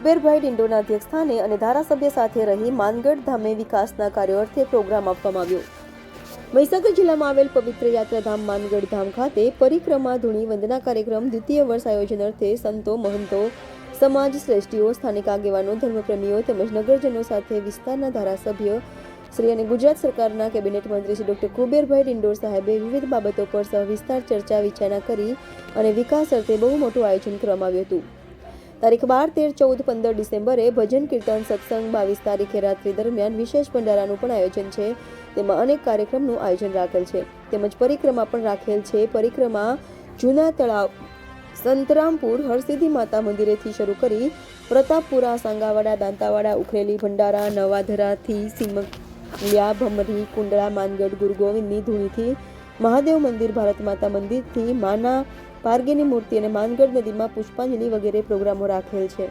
કુબેરભાઈ ડિંડોના અધ્યક્ષસ્થાને અને ધારાસભ્ય સાથે રહી માનગઢ ધામે વિકાસના કાર્યો અર્થે પ્રોગ્રામ આપવામાં આવ્યો. મહીસાગર જિલ્લામાં આવેલ પવિત્ર યાત્રાધામ માનગઢ ધામ ખાતે પરિક્રમા, ધૂણી, વંદના કાર્યક્રમ, દ્વિતીય વર્ષ આયોજન અર્થે સંતો, મહંતો, સમાજ શ્રેષ્ઠીઓ, સ્થાનિક આગેવાનો, ધર્મપ્રેમીઓ તેમજ નગરજનો સાથે વિસ્તારના ધારાસભ્ય શ્રી અને ગુજરાત સરકારના કેબિનેટ મંત્રી શ્રી ડોક્ટર કુબેરભાઈ ડિંડોર સાહેબે વિવિધ બાબતો પર સવિસ્તાર ચર્ચા વિચારણા કરી અને વિકાસ અર્થે બહુ મોટું આયોજન કરવામાં આવ્યું હતું. તારીખ બાર, તેર, ચૌદ, પંદર ડિસેમ્બરે ભજન, કીર્તન, સત્સંગ બાવીસ તારીખે રાત્રિ દરમિયાન વિશેષ ભંડારાનું પણ આયોજન છે. તેમાં અનેક કાર્યક્રમનું આયોજન રાખેલ છે. તેમજ પરિક્રમા પણ રાખેલ છે. પરિક્રમા જૂના તળાવ સંતરામપુર, હરસિદ્ધિ માતા મંદિરેથી શરૂ કરી પ્રતાપપુરા, સાંગાવાડા, દાંતાવાડા, ઉખરેલી ભંડારા, નવાધરાથી સિમલિયા, ભમરી, કુંડળા, માનગઢ ગુરુ ગોવિંદની ધૂણીથી મહાદેવ મંદિર, ભારત માતા મંદિરથી માના પારગીની મૂર્તિ અને માનગઢ નદીમાં પુષ્પાંજલિ વગેરે પ્રોગ્રામો રાખેલ છે.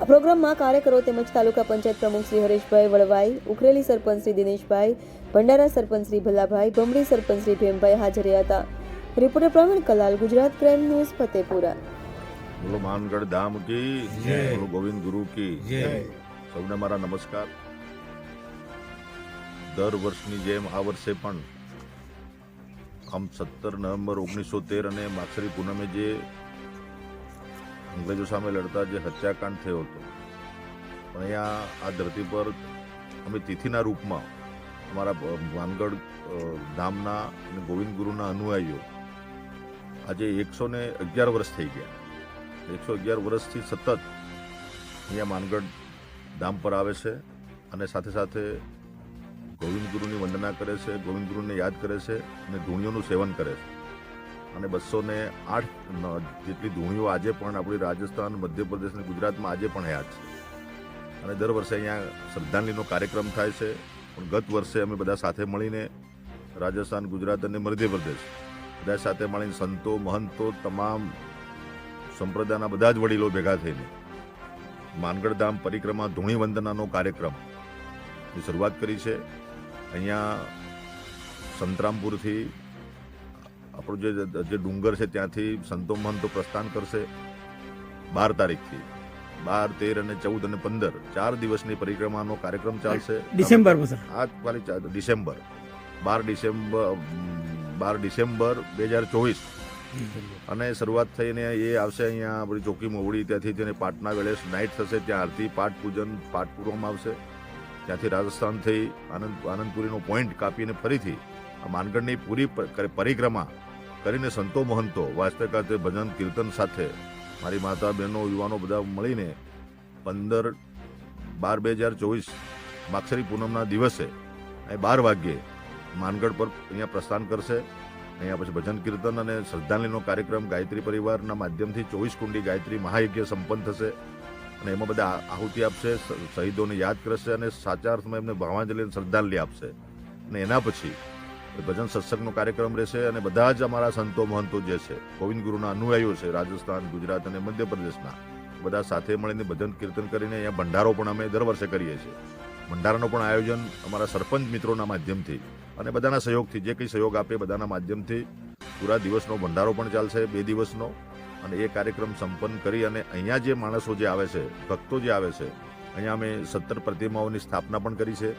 આ પ્રોગ્રામમાં કાર્યકરો તેમજ તાલુકા પંચાયત પ્રમુખ શ્રી હરેશભાઈ વળવાઈ ઉખરેલી સરપંચ શ્રી દિનેશભાઈ ભંડારા સરપંચ શ્રી ભલાભાઈ ભમરી સરપંચ શ્રી ભીમભાઈ હાજર હતા. Reporter Pravin Kalal Gujarat crime news Fatepura. બોલો માનગઢ ધામ કી જય. બોલો ગોવિંદ ગુરુ કી. જય. સૌને મારા નમસ્કાર. દર વર્ષની જેમ આ વર્ષે પણ આમ સત્તર નવેમ્બર ઓગણીસો તેર અને માક્ષરી પૂનમે જે અંગ્રેજો સામે લડતા જે હત્યાકાંડ થયો હતો. પણ અહીંયા આ ધરતી પર અમે તિથિના રૂપમાં અમારા વાનગઢ ધામના અને ગોવિંદ ગુરુના અનુયાયીઓ આજે એકસો ને અગિયાર વર્ષ થઈ ગયા. એકસો અગિયાર વર્ષથી સતત અહીંયા માનગઢ ધામ પર આવે છે અને સાથે સાથે ગોવિંદ ગુરુની વંદના કરે છે, ગોવિંદ ગુરુને યાદ કરે છે અને ધૂણીઓનું સેવન કરે છે. અને બસો ને આઠ જેટલી ધૂણીઓ આજે પણ આપણી રાજસ્થાન, મધ્યપ્રદેશ અને ગુજરાતમાં આજે પણ યાદ છે. અને દર વર્ષે અહીંયા શ્રદ્ધાંજલિનો કાર્યક્રમ થાય છે. પણ ગત વર્ષે અમે બધા સાથે મળીને રાજસ્થાન, ગુજરાત અને મધ્યપ્રદેશ બધા સાથે મળીને સંતો, મહંતો, તમામ સંપ્રદાયના બધા જ વડીલો ભેગા થઈને માનગઢ ધામ પરિક્રમા ધૂણી વંદનાનો કાર્યક્રમની શરૂઆત કરી છે. અહીંયા સંતરામપુરથી આપણું જે જે ડુંગર છે ત્યાંથી સંતો મહંતો પ્રસ્થાન કરશે બાર તારીખથી. બાર તેર અને ચૌદ અને પંદર. ચાર દિવસની પરિક્રમાનો કાર્યક્રમ ચાલશે. ડિસેમ્બર આ ખાલી ડિસેમ્બર. બાર ડિસેમ્બર બાર ડિસેમ્બર બે હજાર ચોવીસ. અને શરૂઆત થઈને એ આવશે અહીંયા આપણી ચોકી મોવડી ત્યાંથી તેને પાટના વેળે નાઇટ થશે ત્યાં આરતી પાઠ પૂજન પાઠ પૂરવામાં આવશે. ત્યાંથી રાજસ્થાન થઈ આનંદ આનંદપુરીનો પોઈન્ટ કાપીને ફરીથી આ માનગઢની પૂરી પરિક્રમા કરીને સંતો મહંતો વાસ્તવિક ભજન, કીર્તન સાથે મારી માતા, બહેનો, યુવાનો બધા મળીને પંદર બાર બે હજાર ચોવીસ માક્ષરી પૂનમના દિવસે અહીં બાર વાગ્યે માનગઢ પર અહીંયા પ્રસ્થાન કરશે. અહીંયા પછી ભજન, કીર્તન અને શ્રદ્ધાંજલિનો કાર્યક્રમ ગાયત્રી પરિવારના માધ્યમથી ચોવીસ કુંડી ગાયત્રી મહાયજ્ઞ સંપન્ન થશે. અને એમાં બધા આહુતિ આપશે શહીદોને યાદ કરશે અને સાચા અર્થમાં એમને ભાવાંજલિ અને શ્રદ્ધાંજલિ આપશે. અને એના પછી ભજન સત્સંગનો કાર્યક્રમ રહેશે અને બધા જ અમારા સંતો મહંતો જે છે, ગોવિંદ ગુરુના અનુયાયીઓ છે, રાજસ્થાન, ગુજરાત અને મધ્યપ્રદેશના, બધા સાથે મળીને ભજન કીર્તન કરીને અહીંયા ભંડારો પણ અમે દર વર્ષે કરીએ છીએ. ભંડારાનું પણ આયોજન અમારા સરપંચ મિત્રોના માધ્યમથી અને બધાના સહયોગથી, જે કંઈ સહયોગ આપે બધાના માધ્યમથી. પૂરા દિવસનો ભંડારો પણ ચાલશે, બે દિવસનો. અને એ કાર્યક્રમ સંપન્ન કરી અને અહીંયા જે માણસો જે આવે છે, ભક્તો જે આવે છે, અહીંયા અમે સત્તર પ્રતિમાઓની સ્થાપના પણ કરી છે.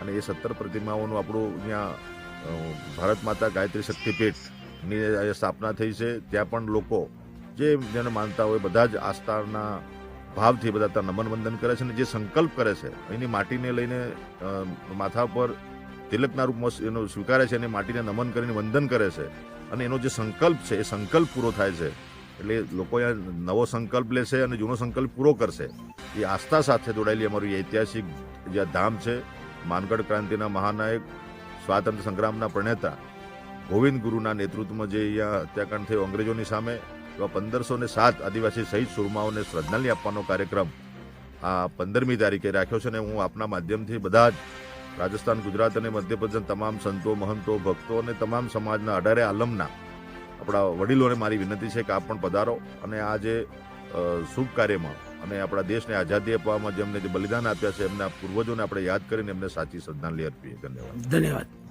અને એ સત્તર પ્રતિમાઓનું આપણું અહીંયા ભારત માતા ગાયત્રી શક્તિપીઠની સ્થાપના થઈ છે. ત્યાં પણ લોકો જે જેને માનતા હોય બધા જ આસ્થાના ભાવથી બધા ત્યાં નમન વંદન કરે છે અને જે સંકલ્પ કરે છે અહીંની માટીને લઈને માથા પર તિલકના રૂપમાં એનો સ્વીકારે છે અને માટીને નમન કરીને વંદન કરે છે. અને એનો જે સંકલ્પ છે, એ સંકલ્પ પૂરો થાય છે. એટલે લોકો નવો સંકલ્પ લેશે અને જૂનો સંકલ્પ પૂરો કરશે. એ આસ્થા સાથે જોડાયેલી અમારું ઐતિહાસિક જે ધામ છે, માનગઢ ક્રાંતિના મહાનાયક, સ્વાતંત્ર્ય સંગ્રામના પ્રણેતા, ગોવિંદ ગુરુના નેતૃત્વમાં જે અહીંયા હત્યાકાંડ થયો અંગ્રેજોની સામે, એવા પંદરસો ને સાત આદિવાસી શહીદ સુરમાઓને શ્રદ્ધાંજલિ આપવાનો કાર્યક્રમ આ પંદરમી તારીખે રાખ્યો છે અને હું આપના માધ્યમથી બધા જ રાજસ્થાન, ગુજરાત અને મધ્યપ્રદેશ તમામ સંતો, મહંતો, ભક્તો અને તમામ સમાજના અઢારે આલમના આપણા વડીલોને મારી વિનંતી છે કે આપ પણ પધારો અને આ જે શુભ કાર્યમાં અને આપણા દેશને આઝાદી અપાવવામાં જેમને જે બલિદાન આપ્યા છે એમના પૂર્વજોને આપણે યાદ કરીને એમને સાચી શ્રદ્ધાંજલિ અર્પીએ. ધન્યવાદ. ધન્યવાદ.